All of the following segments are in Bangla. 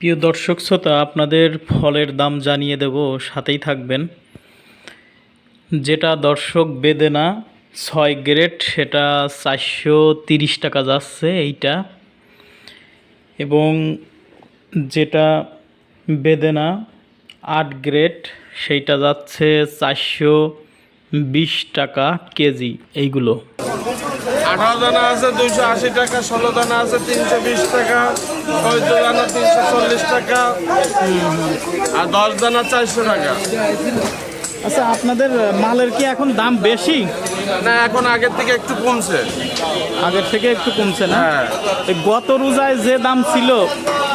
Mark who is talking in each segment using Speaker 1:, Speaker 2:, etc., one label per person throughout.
Speaker 1: প্রিয় দর্শক শ্রোতা, আপনাদের ফলের দাম জানিয়ে দেব, সাথেই থাকবেন। যেটা দর্শক বেদেনা ছয় গ্রেড, সেটা চারশো তিরিশ টাকা যাচ্ছে এইটা। এবং যেটা বেদেনা আট গ্রেড, সেইটা যাচ্ছে চারশো বিশ টাকা কেজি এইগুলো।
Speaker 2: আঠারো দানা আছে দুইশো আশি টাকা ষোলো দানা আছে তিনশো বিশ টাকা চৌদ্দ দানা তিনশো চল্লিশ টাকা আর দশ দানা চারশো টাকা।
Speaker 1: আচ্ছা আপনাদের মালের কি এখন দাম বেশি?
Speaker 2: না এখন আগের থেকে একটু কমছে।
Speaker 1: আগের থেকে একটু কমছে না?
Speaker 2: হ্যাঁ।
Speaker 1: এই গত রোজায় যে দাম ছিল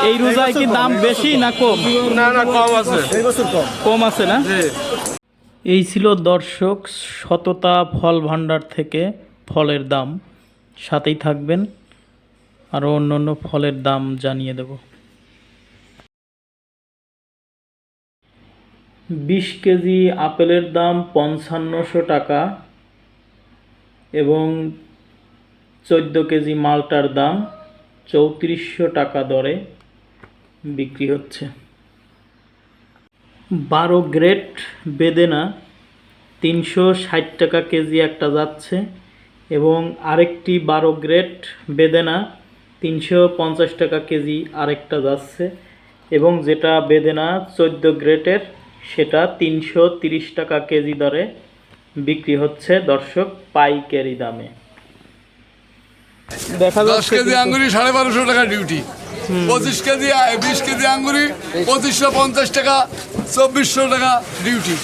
Speaker 1: এই রোজায় কি দাম বেশি না কম?
Speaker 2: না না কম আছে।
Speaker 1: কম। আছে না? এই ছিল দর্শক সততা ফল ভাণ্ডার থেকে ফলের দাম। সাথেই থাকবেন। আরও অন্য অন্য ফলের দাম জানিয়ে দেব। বিশ কেজি আপেলের দাম পঞ্চান্নশো টাকা এবং চোদ্দ কেজি মালটার দাম চৌত্রিশশো টাকা দরে বিক্রি হচ্ছে। বারো গ্রেড বেদেনা তিনশো ষাট টাকা কেজি একটা যাচ্ছে। এবং আরেকটি বারো গ্রেড বেদেনা তিনশো পঞ্চাশ টাকা কেজি আরেকটা যাচ্ছে। এবং যেটা বেদেনা চোদ্দ গ্রেডের সেটা তিনশো তিরিশ টাকা কেজি দরে বিক্রি হচ্ছে দর্শক পাইকারি দামে। দেখা
Speaker 3: দশ কেজি আঙ্গুরি সাড়ে বারোশো টাকা ডিউটি পঁচিশ কেজি বিশ কেজি আঙ্গুরি পঁচিশশো পঞ্চাশ টাকা চব্বিশশো টাকা ডিউটি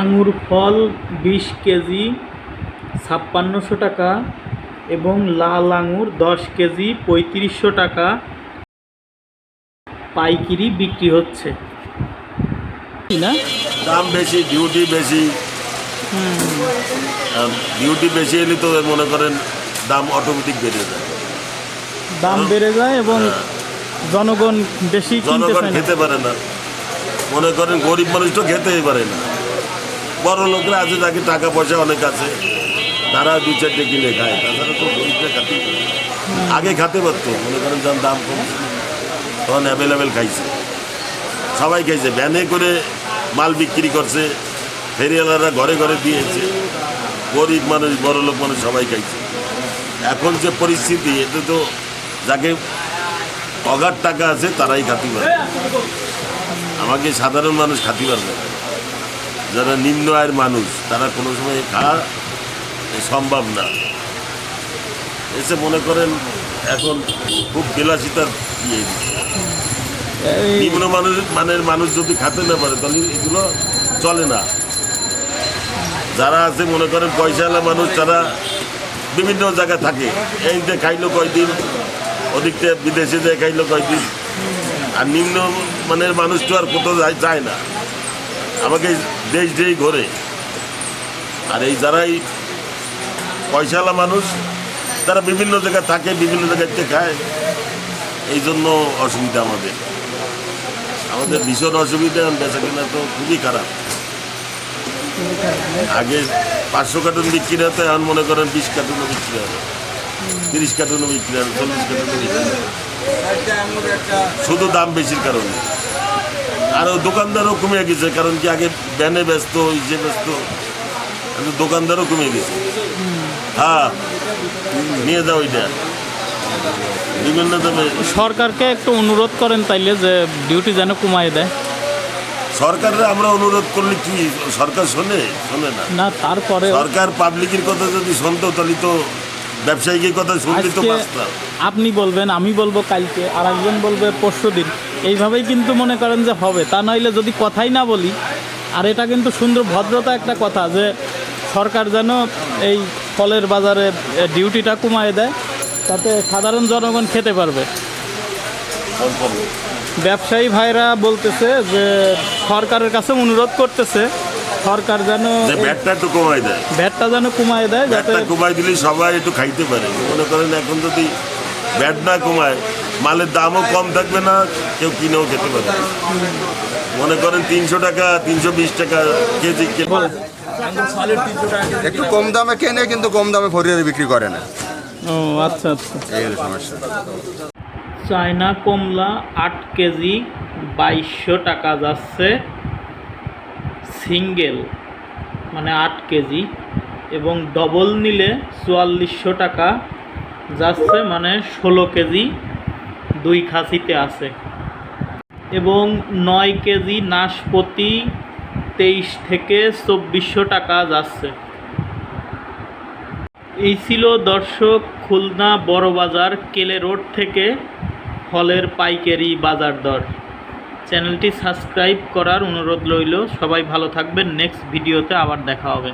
Speaker 1: আঙুর ফল বিশ কেজি ছাপ্পান্নশো টাকা এবং লাল আঙুর দশ কেজি পঁয়ত্রিশশো টাকা পাইকিরি বিক্রি হচ্ছে। না?
Speaker 4: দাম বেশি ডিউটি বেশি। ডিউটি বেশি এলে তো মনে করেন দাম অটোমেটিক বেড়ে যায়।
Speaker 1: দাম বেড়ে যায় এবং জনগণ বেশি
Speaker 4: জনগণ খেতে পারে না। মনে করেন গরিব মানুষ তো খেতেই পারে না। বড় লোকরা আছে যাকে টাকা পয়সা অনেক আছে। তারা দু চারটে কিনে খায় তাছাড়া তো গরিবরা খাতে আগে খাতে পারতো, মনে করেন যখন দাম কম তখন অ্যাভেলেবেল খাইছে। সবাই খাইছে। ভ্যানে করে মাল বিক্রি করছে। ফেরিওয়ালারা ঘরে ঘরে দিয়েছে। গরিব মানুষ, বড় লোক মানুষ সবাই খাইছে। এখন যে পরিস্থিতি, এতে তো যাকে অগাধ টাকা আছে, তারাই খাতি পারে আমাকে সাধারণ মানুষ খাতি পারবে যারা নিম্ন আয়ের মানুষ, তারা কোনো সময় এ সম্ভব না। এসে মনে করেন এখন খুব বিলাসিতা দিয়ে দিচ্ছে। নিম্ন মানুষ মানের মানুষ যদি খেতে না পারে তাহলে এগুলো চলে না। যারা আছে মনে করেন পয়সাওয়ালা মানুষ তারা বিভিন্ন জায়গায় থাকে। এই যে খাইলো কয়দিন ওদিকটা বিদেশে যায় খাইলো কয়দিন আর নিম্ন মানের মানুষ তো আর কোথাও যায়- যায় না। আমাকে দেশ দেশ ঘোরে। আর এই যারাই পয়সাওয়ালা মানুষ, তারা বিভিন্ন জায়গায় থাকে, বিভিন্ন জায়গায় থেকে খায়। এই জন্য অসুবিধা আমাদের। আমাদের ভীষণ অসুবিধা বেচা কেনা তো খুবই খারাপ। আগে পাঁচশো কার্টুন বিক্রি হতো, এখন মনে করেন বিশ কার্টুনও বিক্রি হবে। তিরিশ কার্টুনও বিক্রি হবে, চল্লিশ কার্টুনও বিক্রি হবে। শুধু দাম বেশির কারণে। আরও দোকানদারও কমে গেছে, কারণ কি আগে ব্যানে ব্যস্ত ইসে ব্যস্ত দোকানদারও কমে গেছে। হ্যাঁ নিয়ে যাও এটা। বিভিন্ন দামে
Speaker 1: সরকারকে একটু অনুরোধ করেন তাইলে যে ডিউটি যেন কমায় দেয়।
Speaker 4: সরকারের আমরা অনুরোধ করলে কি সরকার শোনে? শোনে না।
Speaker 1: না তারপরে
Speaker 4: সরকার পাবলিকের কথা যদি শুনতো তাহলে তো ব্যবসায়িকের কথা শুনলে তো
Speaker 1: আজকে
Speaker 4: বাঁচতাম।
Speaker 1: আপনি বলবেন আমি বলব কালকে আর একজন বলবে পরশু দিন। এইভাবেই কিন্তু মনে করেন যে হবে। তা নইলে যদি কথাই না বলি আর এটা কিন্তু সুন্দর ভদ্রতা একটা কথা যে সরকার যেন এই ফলের বাজারে ডিউটিটা কমায় দেয় তাতে সাধারণ জনগণ খেতে পারবে। ব্যবসায়ী ভাইরা বলতেছে যে সরকারের কাছে অনুরোধ করতেছে সরকার যেন
Speaker 4: যে ব্যাটটা একটু কমাই দেয়।
Speaker 1: ভ্যাটটা যেন কমায় দেয় যাতে
Speaker 4: কমাই দিলে সবাই একটু খাইতে পারে। মনে করেন এখন যদি ব্যাট না কমায় মালের দামও কম থাকবে না কেউ কিনেও খেতে পারবে। মনে করেন তিনশো টাকা তিনশো বিশ টাকা কেজি কে-
Speaker 5: একটু কম দামে কেনে কিন্তু কম দামে ফরিয়ারে বিক্রি করে না।
Speaker 1: ও আচ্ছা আচ্ছা।
Speaker 5: এই হলো সমস্যা।
Speaker 1: চায়না কমলা আট কেজি বাইশশো টাকা যাচ্ছে। সিঙ্গেল মানে আট কেজি। এবং ডবল নিলে চুয়াল্লিশশো টাকা যাচ্ছে মানে ষোলো কেজি দুই খাসিতে আছে। এবং নয় কেজি নাশপতি তেইশ থেকে চব্বিশশো টাকা যাচ্ছে। এই ছিল দর্শক খুলনা বড় বাজার কেলে রোড থেকে ফলের পাইকারি বাজার দর। চ্যানেলটি সাবস্ক্রাইব করার অনুরোধ রইল। সবাই ভালো থাকবেন। নেক্সট ভিডিওতে আবার দেখা হবে।